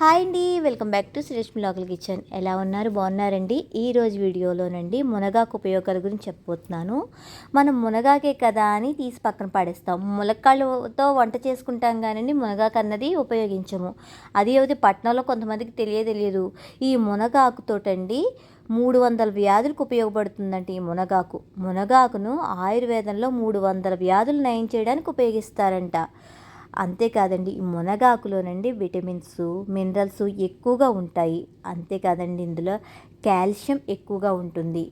Hi అండి welcome back to Sreesh local kitchen. ఎలా ఉన్నారు? బాగున్నారండి? ఈ రోజు వీడియోలోనండి మునగాకు ఉపయోగాల గురించి చెప్పబోతున్నాను. మనం మునగాకే కదా అని తీసి పక్కన పడేస్తాం. ములక్కాళ్ళతో వంట చేసుకుంటాం కానీ మునగాకు అన్నది ఉపయోగించము. అది అయితే పట్టణంలో కొంతమందికి తెలియ తెలియదు ఈ మునగాకుతోటండి మూడు వందల వ్యాధులకు ఉపయోగపడుతుందండి ఈ మునగాకు. మునగాకును ఆయుర్వేదంలో మూడు వందల వ్యాధులు నయం చేయడానికి ఉపయోగిస్తారంట. అంతేకాదండి ఈ మునగాకులోనండి విటమిన్స్ మినరల్స్ ఎక్కువగా ఉంటాయి. అంతేకాదండి ఇందులో కాల్షియం ఎక్కువగా ఉంటుంది.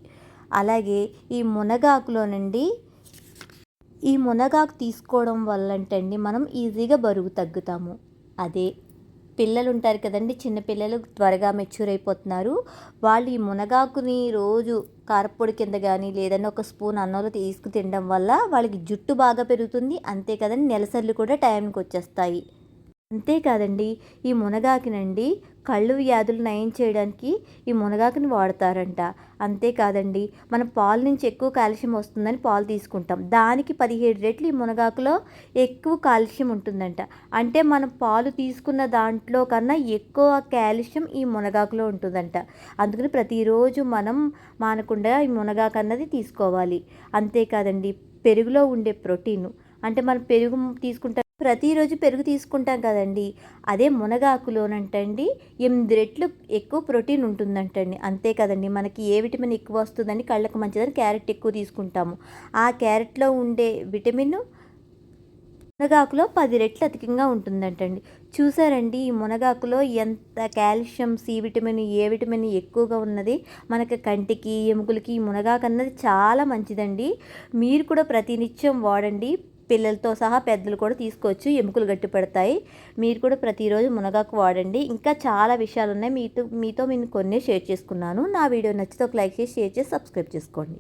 అలాగే ఈ మునగాకులోనండి ఈ మునగాకు తీసుకోవడం వల్ల అండి మనం ఈజీగా బరువు తగ్గుతాము. అదే పిల్లలు ఉంటారు కదండి చిన్నపిల్లలు త్వరగా మెచ్యూర్ అయిపోతున్నారు. వాళ్ళు ఈ మునగాకుని రోజు కారపొడి కింద కానీ లేదన్నా ఒక స్పూన్ అన్నంలో తీసుకు తినడం వల్ల వాళ్ళకి జుట్టు బాగా పెరుగుతుంది. అంతే కదండి నెలసర్లు కూడా టైంకి వచ్చేస్తాయి అంతేకాదండి ఈ మునగాకినండి కళ్ళు వ్యాధులు నయం చేయడానికి ఈ మునగాకుని వాడతారంట. అంతేకాదండి మన పాలు నుంచి ఎక్కువ కాల్షియం వస్తుందని పాలు తీసుకుంటాం. దానికి పదిహేడు రెట్లు ఈ మునగాకులో ఎక్కువ కాల్షియం ఉంటుందంట. అంటే మనం పాలు తీసుకున్న దాంట్లో కన్నా ఎక్కువ కాల్షియం ఈ మునగాకులో ఉంటుందంట. అందుకని ప్రతిరోజు మనం మానకుండా ఈ మునగాకు అన్నది తీసుకోవాలి. అంతేకాదండి పెరుగులో ఉండే ప్రోటీన్. అంటే మనం పెరుగు తీసుకుంటే ప్రతిరోజు పెరుగు తీసుకుంటాం కదండి. అదే మునగాకులోనంటండి ఎనిమిది రెట్లు ఎక్కువ ప్రోటీన్ ఉంటుందంటండి. అంతే కదండి మనకి ఏ విటమిన్ ఎక్కువ వస్తుందని కళ్ళకు మంచిదని క్యారెట్ ఎక్కువ తీసుకుంటాము. ఆ క్యారెట్లో ఉండే విటమిన్ మునగాకులో పది రెట్లు అధికంగా ఉంటుందంటండి. చూసారండి ఈ మునగాకులో ఎంత calcium C vitamin A vitamin ఎక్కువగా ఉన్నది. మనకి కంటికి ఎముకలకి ఈ మునగాకు అన్నది చాలా మంచిదండి. మీరు కూడా ప్రతినిత్యం వాడండి. పిల్లలతో సహా పెద్దలు కూడా తీసుకోవచ్చు. ఎముకలు గట్టి పడతాయి. మీరు కూడా ప్రతిరోజు మునగాకు వాడండి. ఇంకా చాలా విషయాలు ఉన్నాయి మీతో మీతో నేను కొన్ని షేర్ చేసుకున్నాను. నా వీడియో నచ్చితే ఒక లైక్ చేసి షేర్ చేసి సబ్స్క్రైబ్ చేసుకోండి.